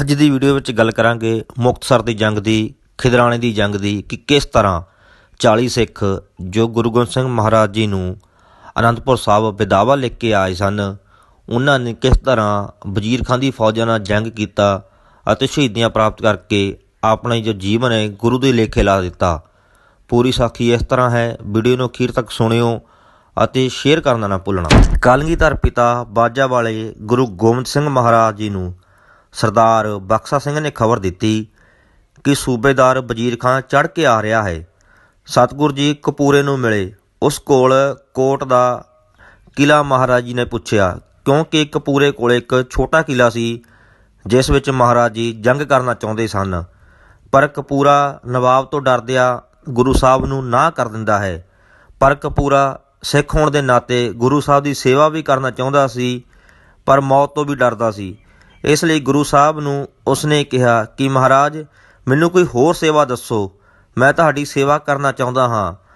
ਅੱਜ ਦੀ ਵੀਡੀਓ ਵਿੱਚ ਗੱਲ ਕਰਾਂਗੇ ਮੁਕਤਸਰ ਦੀ ਜੰਗ ਦੀ, ਖਿਦਰਾਣੇ ਦੀ ਜੰਗ ਦੀ ਕਿ ਕਿਸ ਤਰ੍ਹਾਂ 40 ਸਿੱਖ ਜੋ ਗੁਰੂ ਗੋਬਿੰਦ ਸਿੰਘ ਮਹਾਰਾਜ ਜੀ ਨੂੰ ਅਨੰਦਪੁਰ ਸਾਹਿਬ ਵਿਦਾਵਾ ਲਿਖ ਕੇ ਆਏ ਸਨ, ਉਹਨਾਂ ਨੇ ਕਿਸ ਤਰ੍ਹਾਂ ਵਜ਼ੀਰ ਖਾਨ ਦੀ ਫੌਜਾਂ ਨਾਲ ਜੰਗ ਕੀਤਾ ਅਤੇ ਸ਼ਹੀਦੀਆਂ ਪ੍ਰਾਪਤ ਕਰਕੇ ਆਪਣੇ ਜੋ ਜੀਵਨ ਹੈ ਗੁਰੂ ਦੇ ਲੇਖੇ ਲਾ ਦਿੱਤਾ। ਪੂਰੀ ਸਾਖੀ ਇਸ ਤਰ੍ਹਾਂ ਹੈ, ਵੀਡੀਓ ਨੂੰ ਅਖੀਰ ਤੱਕ ਸੁਣਿਓ ਅਤੇ ਸ਼ੇਅਰ ਕਰਨਾ ਨਾ ਭੁੱਲਣਾ। ਕਾਲਗੀਧਰ ਪਿਤਾ ਬਾਜਾ ਵਾਲੇ ਗੁਰੂ ਗੋਬਿੰਦ ਸਿੰਘ ਮਹਾਰਾਜ ਜੀ ਨੂੰ ਸਰਦਾਰ ਬਖਸ਼ਾ ਸਿੰਘ ਨੇ ਖਬਰ ਦਿੱਤੀ ਕਿ ਸੂਬੇਦਾਰ ਵਜ਼ੀਰ ਖਾਨ ਚੜ੍ਹ ਕੇ ਆ ਰਿਹਾ ਹੈ। ਸਤਿਗੁਰ ਜੀ ਕਪੂਰੇ ਨੂੰ ਮਿਲੇ। ਉਸ ਕੋਲ ਕੋਟ ਦਾ ਕਿਲਾ ਮਹਾਰਾਜ ਜੀ ਨੇ ਪੁੱਛਿਆ, ਕਿਉਂਕਿ ਕਪੂਰੇ ਕੋਲ ਇੱਕ ਛੋਟਾ ਕਿਲਾ ਸੀ, ਜਿਸ ਵਿੱਚ ਮਹਾਰਾਜ ਜੀ ਜੰਗ ਕਰਨਾ ਚਾਹੁੰਦੇ ਸਨ, ਪਰ ਕਪੂਰਾ ਨਵਾਬ ਤੋਂ ਡਰਦਿਆਂ ਗੁਰੂ ਸਾਹਿਬ ਨੂੰ ਨਾ ਕਰ ਦਿੰਦਾ ਹੈ। ਪਰ ਕਪੂਰਾ ਸਿੱਖ ਹੋਣ ਦੇ ਨਾਤੇ ਗੁਰੂ ਸਾਹਿਬ ਦੀ ਸੇਵਾ ਵੀ ਕਰਨਾ ਚਾਹੁੰਦਾ ਸੀ, ਪਰ ਮੌਤ ਤੋਂ ਵੀ ਡਰਦਾ ਸੀ। ਇਸ ਲਈ ਗੁਰੂ ਸਾਹਿਬ ਨੂੰ ਉਸਨੇ ਕਿਹਾ ਕਿ ਮਹਾਰਾਜ, ਮੈਨੂੰ ਕੋਈ ਹੋਰ ਸੇਵਾ ਦੱਸੋ। ਮੈਂ ਤੁਹਾਡੀ ਸੇਵਾ ਕਰਨਾ ਚਾਹੁੰਦਾ ਹਾਂ।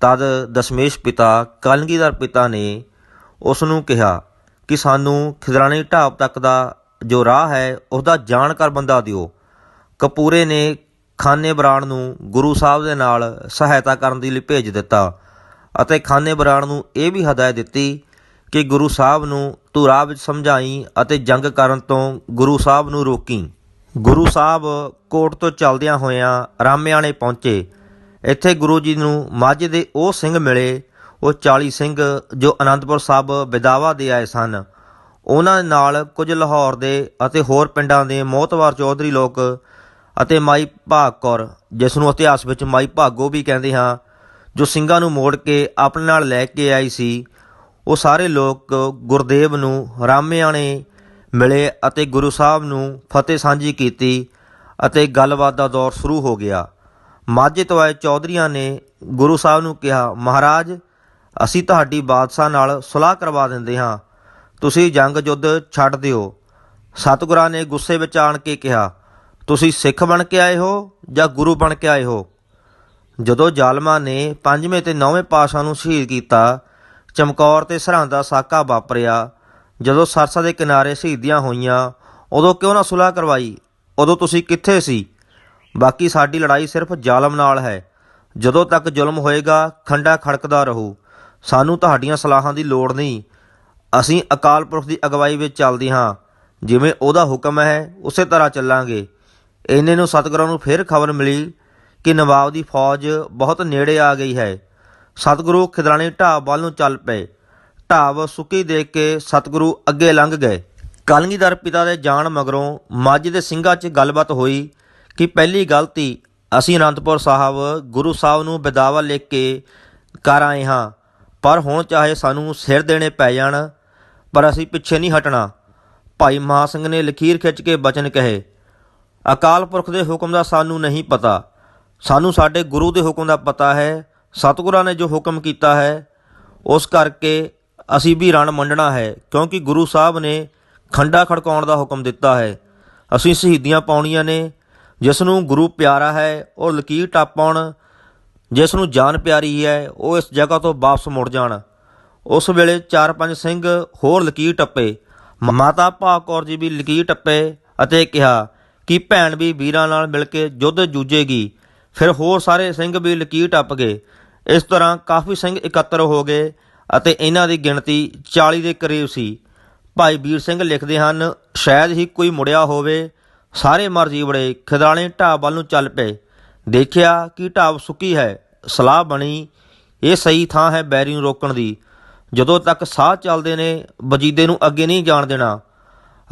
ਤਦ ਦਸ਼ਮੇਸ਼ ਪਿਤਾ ਕਲਗੀਧਰ ਪਿਤਾ ਨੇ ਉਸ ਨੂੰ ਕਿਹਾ ਕਿ ਸਾਨੂੰ ਖਿਦਰਾਣੀ ਢਾਬ ਤੱਕ ਦਾ ਜੋ ਰਾਹ ਹੈ ਉਸ ਜਾਣਕਾਰ ਬੰਦਾ ਦਿਓ। ਕਪੂਰੇ ਨੇ ਖਾਨੇ ਬਰਾੜ ਨੂੰ ਗੁਰੂ ਸਾਹਿਬ ਦੇ ਨਾਲ ਸਹਾਇਤਾ ਕਰਨ ਦੇ ਲਈ ਭੇਜ ਦਿੱਤਾ ਅਤੇ ਖਾਨੇ ਬਰਾੜ ਨੂੰ ਇਹ ਵੀ ਹਦਾਇਤ ਦਿੱਤੀ ਕਿ ਗੁਰੂ ਸਾਹਿਬ ਨੂੰ ਤੂੰ ਰਾਹ ਵਿੱਚ ਸਮਝਾਈ ਅਤੇ ਜੰਗ ਕਰਨ ਤੋਂ ਗੁਰੂ ਸਾਹਿਬ ਨੂੰ ਰੋਕੀ। ਗੁਰੂ ਸਾਹਿਬ ਕੋਟ ਤੋਂ ਚੱਲਦਿਆਂ ਹੋਇਆਂ ਰਾਮਿਆਣੇ ਪਹੁੰਚੇ। ਇੱਥੇ ਗੁਰੂ ਜੀ ਨੂੰ ਮਾਝੇ ਦੇ ਉਹ ਸਿੰਘ ਮਿਲੇ, ਉਹ 40 ਸਿੰਘ ਜੋ ਅਨੰਦਪੁਰ ਸਾਹਿਬ ਵਿਦਾਵਾ ਦੇ ਆਏ ਸਨ। ਉਹਨਾਂ ਨਾਲ ਕੁਝ ਲਾਹੌਰ ਦੇ ਅਤੇ ਹੋਰ ਪਿੰਡਾਂ ਦੇ ਮੋਹਤਵਾਰ ਚੌਧਰੀ ਲੋਕ ਅਤੇ ਮਾਈ ਭਾਗ ਕੌਰ, ਜਿਸ ਨੂੰ ਇਤਿਹਾਸ ਵਿੱਚ ਮਾਈ ਭਾਗੋ ਵੀ ਕਹਿੰਦੇ ਹਾਂ, ਜੋ ਸਿੰਘਾਂ ਨੂੰ ਮੋੜ ਕੇ ਆਪਣੇ ਨਾਲ ਲੈ ਕੇ ਆਈ ਸੀ ਉਹ ਸਾਰੇ ਲੋਕ ਗੁਰਦੇਵ ਨੂੰ, ਰਾਮਿਆਣੇ ਮਿਲੇ ਅਤੇ ਗੁਰੂ ਸਾਹਿਬ ਨੂੰ ਫਤਿਹ ਸਾਂਝੀ ਕੀਤੀ ਅਤੇ ਗੱਲਬਾਤ ਦਾ ਦੌਰ ਸ਼ੁਰੂ ਹੋ ਗਿਆ। ਮਾਝੇ ਤੋਂ ਆਏ ਚੌਧਰੀਆਂ ਨੇ ਗੁਰੂ ਸਾਹਿਬ ਨੂੰ ਕਿਹਾ, ਮਹਾਰਾਜ, ਅਸੀਂ ਤੁਹਾਡੀ ਬਾਦਸ਼ਾਹ ਨਾਲ ਸੁਲਾਹ ਕਰਵਾ ਦਿੰਦੇ ਹਾਂ। ਤੁਸੀਂ ਜੰਗ ਯੁੱਧ ਛੱਡ ਦਿਓ। ਸਤਿਗੁਰਾਂ ਨੇ ਗੁੱਸੇ ਵਿੱਚ ਆਣ ਕੇ ਕਿਹਾ, ਤੁਸੀਂ ਸਿੱਖ ਬਣ ਕੇ ਆਏ ਹੋ ਜਾਂ ਗੁਰੂ ਬਣ ਕੇ ਆਏ ਹੋ? ਜਦੋਂ ਜ਼ਾਲਮਾਂ ਨੇ ਪੰਜਵੇਂ ਤੇ ਨੌਵੇਂ ਪਾਸ਼ਾ ਨੂੰ ਸ਼ਹੀਦ ਕੀਤਾ ਚਮਕੌਰ ਤੇ ਸਰਹੰਦ ਦਾ ਸਾਕਾ ਵਾਪਰਿਆ। ਜਦੋਂ ਸਰਸਾ ਦੇ ਕਿਨਾਰੇ ਸ਼ਹੀਦੀਆਂ ਹੋਈਆਂ, ਉਦੋਂ ਕਿਉਂ ਨਾ ਸੁਲਾਹ ਕਰਵਾਈ? ਉਦੋਂ ਤੁਸੀਂ ਕਿੱਥੇ ਸੀ? ਬਾਕੀ ਸਾਡੀ ਲੜਾਈ ਸਿਰਫ ਜ਼ਾਲਮ ਨਾਲ ਹੈ। ਜਦੋਂ ਤੱਕ ਜ਼ੁਲਮ ਹੋਏਗਾ, ਖੰਡਾ ਖੜਕਦਾ ਰਹੂ। ਸਾਨੂੰ ਤੁਹਾਡੀਆਂ ਸਲਾਹਾਂ ਦੀ ਲੋੜ ਨਹੀਂ। ਅਸੀਂ ਅਕਾਲ ਪੁਰਖ ਦੀ ਅਗਵਾਈ ਵਿੱਚ ਚੱਲਦੇ ਹਾਂ। ਜਿਵੇਂ ਉਹਦਾ ਹੁਕਮ ਹੈ, ਉਸੇ ਤਰ੍ਹਾਂ ਚੱਲਾਂਗੇ। ਇੰਨੇ ਨੂੰ ਸਤਿਗੁਰਾਂ ਨੂੰ ਫਿਰ ਖਬਰ ਮਿਲੀ ਕਿ ਨਵਾਬ ਦੀ ਫੌਜ ਬਹੁਤ ਨੇੜੇ ਆ ਗਈ ਹੈ। ਸਤਿਗੁਰੂ ਖਿਦਰਾਣੀ ਢਾਬ ਵੱਲ ਨੂੰ ਚੱਲ ਪਏ। ਢਾਬ ਸੁੱਕੀ ਦੇਖ ਕੇ ਸਤਿਗੁਰੂ ਅੱਗੇ ਲੰਘ ਗਏ। ਕਲਗੀਧਰ ਪਿਤਾ ਦੇ ਜਾਣ ਮਗਰੋਂ ਮਾਝੇ ਦੇ ਸਿੰਘਾਂ 'ਚ ਗੱਲਬਾਤ ਹੋਈ ਕਿ ਪਹਿਲੀ ਗਲਤੀ ਅਸੀਂ ਅਨੰਦਪੁਰ ਸਾਹਿਬ ਗੁਰੂ ਸਾਹਿਬ ਨੂੰ ਬਿਦਾਵਾ ਲਿਖ ਕੇ ਕਰ ਆਏ ਹਾਂ। ਪਰ ਹੁਣ ਚਾਹੇ ਸਾਨੂੰ ਸਿਰ ਦੇਣੇ ਪੈ ਜਾਣ, ਪਰ ਅਸੀਂ ਪਿੱਛੇ ਨਹੀਂ ਹਟਣਾ। ਭਾਈ ਮਹਾ ਸਿੰਘ ਨੇ ਲਖੀਰ ਖਿੱਚ ਕੇ ਬਚਨ ਕਹੇ, ਅਕਾਲ ਪੁਰਖ ਦੇ ਹੁਕਮ ਦਾ ਸਾਨੂੰ ਨਹੀਂ ਪਤਾ। ਸਾਨੂੰ ਸਾਡੇ ਗੁਰੂ ਦੇ ਹੁਕਮ ਦਾ ਪਤਾ ਹੈ ਸਤਿਗੁਰਾਂ ਨੇ ਜੋ ਹੁਕਮ ਕੀਤਾ ਹੈ, ਉਸ ਕਰਕੇ ਅਸੀਂ ਵੀ ਰਣ ਮੰਡਣਾ ਹੈ, ਕਿਉਂਕਿ ਗੁਰੂ ਸਾਹਿਬ ਨੇ ਖੰਡਾ ਖੜਕਾਉਣ ਦਾ ਹੁਕਮ ਦਿੱਤਾ ਹੈ। ਅਸੀਂ ਸ਼ਹੀਦੀਆਂ ਪਾਉਣੀਆਂ ਨੇ ਜਿਸ ਨੂੰ ਗੁਰੂ ਪਿਆਰਾ ਹੈ, ਉਹ ਲਕੀਰ ਟਾਪਣ ਜਿਸ ਨੂੰ ਜਾਨ ਪਿਆਰੀ ਹੈ, ਉਹ ਇਸ ਜਗ੍ਹਾ ਤੋਂ ਵਾਪਸ ਮੁੜ ਜਾਣ। ਉਸ ਵੇਲੇ ਚਾਰ ਪੰਜ ਸਿੰਘ ਹੋਰ ਲਕੀਰ ਟੱਪੇ। ਮਾਤਾ ਭਾਗ ਕੌਰ ਜੀ ਵੀ ਲਕੀਰ ਟੱਪੇ ਅਤੇ ਕਿਹਾ ਕਿ ਭੈਣ ਵੀ ਵੀਰਾਂ ਨਾਲ ਮਿਲ ਕੇ ਯੁੱਧ ਜੂਝੇਗੀ। ਫਿਰ ਹੋਰ ਸਾਰੇ ਸਿੰਘ ਵੀ ਲਕੀਰ ਟੱਪ ਗਏ। ਇਸ ਤਰ੍ਹਾਂ ਕਾਫੀ ਸਿੰਘ ਇਕੱਤਰ ਹੋ ਗਏ ਅਤੇ ਇਹਨਾਂ ਦੀ ਗਿਣਤੀ 40 ਦੇ ਕਰੀਬ ਸੀ। ਭਾਈ ਵੀਰ ਸਿੰਘ ਲਿਖਦੇ ਹਨ, ਸ਼ਾਇਦ ਹੀ ਕੋਈ ਮੁੜਿਆ ਹੋਵੇ। ਸਾਰੇ ਮਰ ਜੀਵੜੇ ਖਿਦਾਣੇ ਢਾਬ ਵੱਲ ਨੂੰ ਚੱਲ ਪਏ। ਦੇਖਿਆ ਕਿ ਢਾਬ ਸੁੱਕੀ ਹੈ। ਸਲਾਹ ਬਣੀ। ਇਹ ਸਹੀ ਥਾਂ ਹੈ ਬੈਰੀ ਨੂੰ ਰੋਕਣ ਦੀ। ਜਦੋਂ ਤੱਕ ਸਾਹ ਚੱਲਦੇ ਨੇ, ਵਜੀਦੇ ਨੂੰ ਅੱਗੇ ਨਹੀਂ ਜਾਣ ਦੇਣਾ।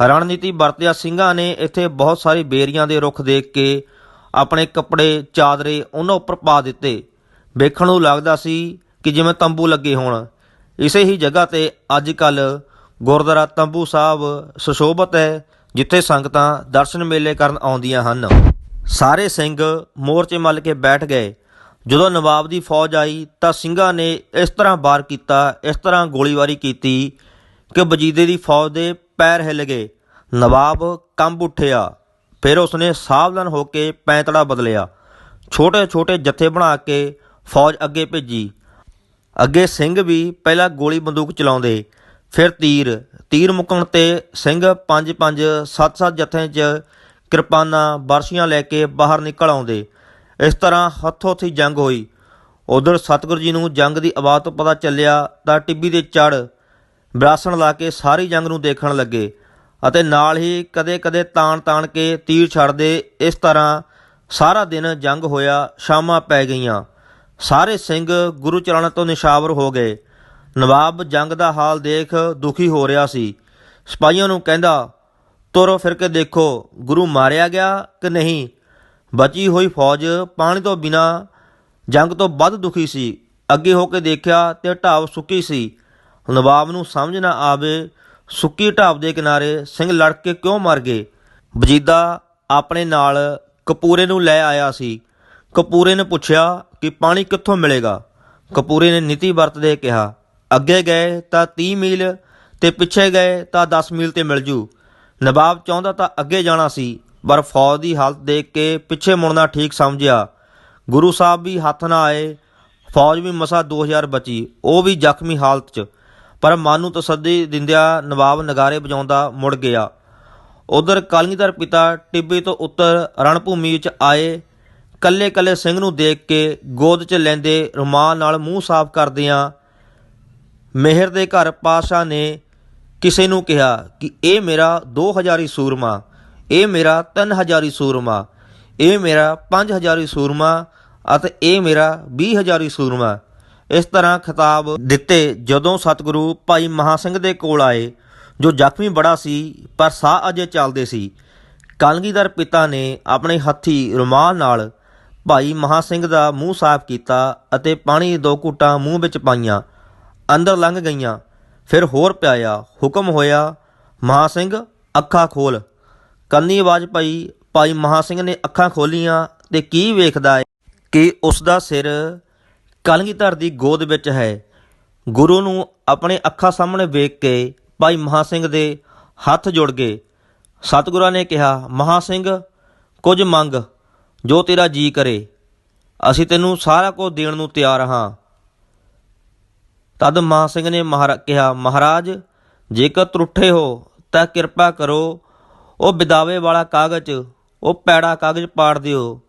ਰਣਨੀਤੀ ਵਰਤਿਆ ਸਿੰਘਾਂ ਨੇ ਇੱਥੇ ਬਹੁਤ ਸਾਰੇ ਬੇਰੀਆਂ ਦੇ ਰੁੱਖ ਦੇਖ ਕੇ ਆਪਣੇ ਕੱਪੜੇ ਚਾਦਰੇ ਉਹਨਾਂ ਉੱਪਰ ਪਾ ਦਿੱਤੇ। ਵੇਖਣ ਨੂੰ ਲੱਗਦਾ ਸੀ ਕਿ ਜਿਵੇਂ ਤੰਬੂ ਲੱਗੇ ਹੋਣ। ਇਸੇ ਹੀ ਜਗ੍ਹਾ ਤੇ ਅੱਜ ਕੱਲ ਗੁਰਦੁਆਰਾ ਤੰਬੂ ਸਾਹਿਬ ਸੁਸ਼ੋਭਿਤ ਹੈ, ਜਿੱਥੇ ਸੰਗਤਾਂ ਦਰਸ਼ਨ ਮੇਲੇ ਕਰਨ ਆਉਂਦੀਆਂ ਹਨ। ਸਾਰੇ ਸਿੰਘ ਮੋਰਚੇ ਮੱਲ ਕੇ ਬੈਠ ਗਏ। ਜਦੋਂ ਨਵਾਬ ਦੀ ਫੌਜ ਆਈ ਤਾਂ ਸਿੰਘਾਂ ਨੇ ਇਸ ਤਰ੍ਹਾਂ ਵਾਰ ਕੀਤਾ, ਇਸ ਤਰ੍ਹਾਂ ਗੋਲੀਬਾਰੀ ਕੀਤੀ ਕਿ ਬਜੀਦੇ ਦੀ ਫੌਜ ਦੇ ਪੈਰ ਹਿੱਲ ਗਏ। ਨਵਾਬ ਕੰਬ ਉੱਠਿਆ, ਫਿਰ ਉਸਨੇ ਸਾਵਧਾਨ ਹੋ ਕੇ ਪੈਂਤੜਾ ਬਦਲਿਆ। ਛੋਟੇ ਛੋਟੇ ਜੱਥੇ ਬਣਾ ਕੇ ਫੌਜ ਅੱਗੇ ਭੇਜੀ। ਅੱਗੇ ਸਿੰਘ ਵੀ ਪਹਿਲਾਂ ਗੋਲੀ ਬੰਦੂਕ ਚਲਾਉਂਦੇ, ਫਿਰ ਤੀਰ। ਤੀਰ ਮੁਕਣ ਤੇ ਸਿੰਘ ਪੰਜ ਪੰਜ, ਸੱਤ ਸੱਤ ਜੱਥਿਆਂ 'ਚ ਕਿਰਪਾਨਾਂ, ਬਰਸ਼ੀਆਂ ਲੈ ਕੇ ਬਾਹਰ ਨਿਕਲ ਆਉਂਦੇ। ਇਸ ਤਰ੍ਹਾਂ ਹੱਥੋਂ ਹੱਥੀ ਜੰਗ ਹੋਈ। ਉਧਰ ਸਤਿਗੁਰੂ ਜੀ ਨੂੰ ਜੰਗ ਦੀ ਆਵਾਜ਼ ਤੋਂ ਪਤਾ ਚੱਲਿਆ ਤਾਂ ਟਿੱਬੀ ਦੇ ਚੜ ਬਰਾਸਣ ਲਾ ਕੇ ਸਾਰੀ ਜੰਗ ਨੂੰ ਦੇਖਣ ਲੱਗੇ ਅਤੇ ਨਾਲ ਹੀ ਕਦੇ-ਕਦੇ ਤਾਣ-ਤਾਣ ਕੇ ਤੀਰ ਛੱਡਦੇ। ਇਸ ਤਰ੍ਹਾਂ ਸਾਰਾ ਦਿਨ ਜੰਗ ਹੋਇਆ, ਸ਼ਾਮਾਂ ਪੈ ਗਈਆਂ। ਸਾਰੇ ਸਿੰਘ ਗੁਰੂ ਚਰਨਾਂ ਤੋਂ ਨਿਸ਼ਾਵਰ ਹੋ ਗਏ। ਨਵਾਬ ਜੰਗ ਦਾ ਹਾਲ ਦੇਖ ਦੁਖੀ ਹੋ ਰਿਹਾ ਸੀ। ਸਿਪਾਹੀਆਂ ਨੂੰ ਕਹਿੰਦਾ, ਤੁਰੋ ਫਿਰ ਕੇ ਦੇਖੋ, ਗੁਰੂ ਮਾਰਿਆ ਗਿਆ ਕਿ ਨਹੀਂ? ਬਚੀ ਹੋਈ ਫੌਜ ਪਾਣੀ ਤੋਂ ਬਿਨਾ ਜੰਗ ਤੋਂ ਵੱਧ ਦੁਖੀ ਸੀ। ਅੱਗੇ ਹੋ ਕੇ ਦੇਖਿਆ ਤੇ ਢਾਬ ਸੁੱਕੀ ਸੀ। ਨਵਾਬ ਨੂੰ ਸਮਝ ਨਾ ਆਵੇ, ਸੁੱਕੀ ਢਾਬ ਦੇ ਕਿਨਾਰੇ ਸਿੰਘ ਲੜ ਕੇ ਕਿਉਂ ਮਰ ਗਏ? ਵਜੀਦਾ ਆਪਣੇ ਨਾਲ ਕਪੂਰੇ ਨੂੰ ਲੈ ਆਇਆ ਸੀ। ਕਪੂਰੇ ਨੇ ਪੁੱਛਿਆ ਕਿ ਪਾਣੀ ਕਿੱਥੋਂ ਮਿਲੇਗਾ? ਕਪੂਰੇ ਨੇ ਨੀਤੀ ਵਰਤਦੇ ਕਿਹਾ, ਅੱਗੇ ਗਏ ਤਾਂ 30 ਮੀਲ ਤੇ ਪਿੱਛੇ ਗਏ ਤਾਂ 10 ਮੀਲ ਤੇ ਮਿਲ ਜੂ। ਨਵਾਬ ਚਾਹੁੰਦਾ ਤਾਂ ਅੱਗੇ ਜਾਣਾ ਸੀ, ਪਰ ਫੌਜ ਦੀ ਹਾਲਤ ਦੇਖ ਕੇ ਪਿੱਛੇ ਮੁੜਨਾ ਠੀਕ ਸਮਝਿਆ। ਗੁਰੂ ਸਾਹਿਬ ਵੀ ਹੱਥ ਨਾ ਆਏ, ਫੌਜ ਵੀ ਮਸਾ 2000 ਬਚੀ, ਉਹ ਵੀ ਜ਼ਖਮੀ ਹਾਲਤ 'ਚ। ਪਰ ਮਨ ਨੂੰ ਤਸੱਦੀ ਦਿੰਦਿਆਂ ਨਵਾਬ ਨਗਾਰੇ ਵਜਾਉਂਦਾ ਮੁੜ ਗਿਆ। ਉਧਰ ਕਲਗੀਧਰ ਪਿਤਾ ਟਿੱਬੇ ਤੋਂ ਉੱਤਰ ਰਣਭੂਮੀ 'ਚ ਆਏ ਕੱਲੇ ਕੱਲੇ ਸਿੰਘ ਨੂੰ ਦੇਖ ਕੇ ਗੋਦ 'ਚ ਲੈਂਦੇ ਰੁਮਾਲ ਨਾਲ ਮੂੰਹ ਸਾਫ਼ ਕਰਦਿਆਂ ਮਿਹਰ ਦੇ ਘਰ ਪਾਸ਼ਾ ਨੇ ਕਿਸੇ ਨੂੰ ਕਿਹਾ ਕਿ ਇਹ ਮੇਰਾ 2000 ਸੂਰਮਾ, ਇਹ ਮੇਰਾ 3000 ਸੂਰਮਾ, ਇਹ ਮੇਰਾ 5000 ਸੂਰਮਾ ਅਤੇ ਇਹ ਮੇਰਾ 20000 ਸੂਰਮਾ। ਇਸ ਤਰ੍ਹਾਂ ਖਿਤਾਬ ਦਿੱਤੇ ਜਦੋਂ ਸਤਿਗੁਰੂ ਭਾਈ ਮਹਾ ਸਿੰਘ ਦੇ ਕੋਲ ਆਏ, ਜੋ ਜ਼ਖਮੀ ਬੜਾ ਸੀ ਪਰ ਸਾਹ ਅਜੇ ਚੱਲਦੇ ਸੀ। ਕਲਗੀਧਰ ਪਿਤਾ ਨੇ ਆਪਣੇ ਹੱਥੀ ਰੁਮਾਲ ਨਾਲ ਭਾਈ ਮਹਾ ਸਿੰਘ ਦਾ ਮੂੰਹ ਸਾਫ਼ ਕੀਤਾ ਅਤੇ ਪਾਣੀ ਦੋ ਘੁੱਟਾਂ ਮੂੰਹ ਵਿੱਚ ਪਾਈਆਂ, ਅੰਦਰ ਲੰਘ ਗਈਆਂ। ਫਿਰ ਹੋਰ ਪਿਆਇਆ, ਹੁਕਮ ਹੋਇਆ, ਮਹਾ ਸਿੰਘ, ਅੱਖਾਂ ਖੋਲ। ਕੰਨੀ ਆਵਾਜ਼ ਪਈ, ਭਾਈ ਮਹਾ ਸਿੰਘ ਨੇ ਅੱਖਾਂ ਖੋਲੀਆਂ ਤੇ ਕੀ ਵੇਖਦਾ ਹੈ ਕਿ ਉਸ ਦਾ ਸਿਰ ਕਲਗੀਧਰ ਦੀ ਗੋਦ ਵਿੱਚ ਹੈ। ਗੁਰੂ ਨੂੰ ਆਪਣੇ ਅੱਖਾਂ ਸਾਹਮਣੇ ਵੇਖ ਕੇ ਭਾਈ ਮਹਾ ਸਿੰਘ ਦੇ ਹੱਥ ਜੁੜ ਗਏ। ਸਤਿਗੁਰਾਂ ਨੇ ਕਿਹਾ, ਮਹਾ ਸਿੰਘ, ਕੁਝ ਮੰਗ। ਜੋ ਤੇਰਾ ਜੀ ਕਰੇ, ਅਸੀਂ ਤੈਨੂੰ ਸਾਰਾ ਕੁਝ ਦੇਣ ਨੂੰ ਤਿਆਰ ਹਾਂ। ਤਦ ਮਹਾ ਸਿੰਘ ਨੇ ਮਹਾਰਾ, ਕਿਹਾ, ਮਹਾਰਾਜ, ਜੇਕਰ ਤਰੁੱਠੇ ਹੋ, ਤਾਂ ਕਿਰਪਾ ਕਰੋ, ਉਹ ਵਿਦਾਵੇ ਵਾਲਾ ਕਾਗਜ਼, ਉਹ ਪੈੜਾ ਕਾਗਜ਼ ਪਾੜ ਦਿਓ।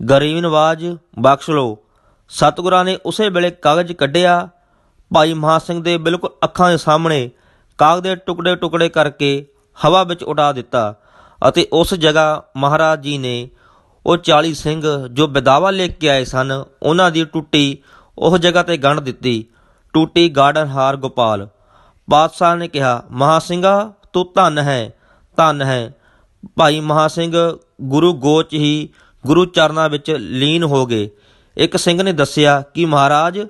ਗਰੀਬ ਨਵਾਜ, ਬਖਸ਼ ਲਓ। ਸਤਿਗੁਰਾਂ ਨੇ ਉਸੇ ਵੇਲੇ ਕਾਗਜ਼ ਕੱਢਿਆ। ਭਾਈ ਮਹਾ ਸਿੰਘ ਦੇ ਬਿਲਕੁਲ ਅੱਖਾਂ ਦੇ ਸਾਹਮਣੇ ਕਾਗਜ਼ ਦੇ ਟੁਕੜੇ ਟੁਕੜੇ ਕਰਕੇ ਹਵਾ ਵਿੱਚ ਉਡਾ ਦਿੱਤਾ ਅਤੇ ਉਸ ਜਗ੍ਹਾ ਮਹਾਰਾਜ ਜੀ ਨੇ ਉਹ 40 ਸਿੰਘ ਜੋ ਵਿਦਾਵਾ ਲੈ ਕੇ ਆਏ ਸਨ, ਉਹਨਾਂ ਦੀ ਟੁੱਟੀ ਉਸ ਜਗ੍ਹਾ ਤੇ ਗੰਢ ਦਿੱਤੀ। ਟੁੱਟੀ ਗਾਰਡਨ ਹਾਰ ਗੋਪਾਲ। ਬਾਦਸ਼ਾਹ ਨੇ ਕਿਹਾ, ਮਹਾ ਸਿੰਘਾ, ਤੂੰ ਧੰਨ ਹੈ ਧੰਨ ਹੈ। ਭਾਈ ਮਹਾ ਸਿੰਘ, ਗੁਰੂ ਗੋਚ ਹੀ ਗੁਰੂ ਚਰਨਾਂ ਵਿੱਚ ਲੀਨ ਹੋ ਗਏ। ਇੱਕ ਸਿੰਘ ਨੇ ਦੱਸਿਆ ਕਿ ਮਹਾਰਾਜ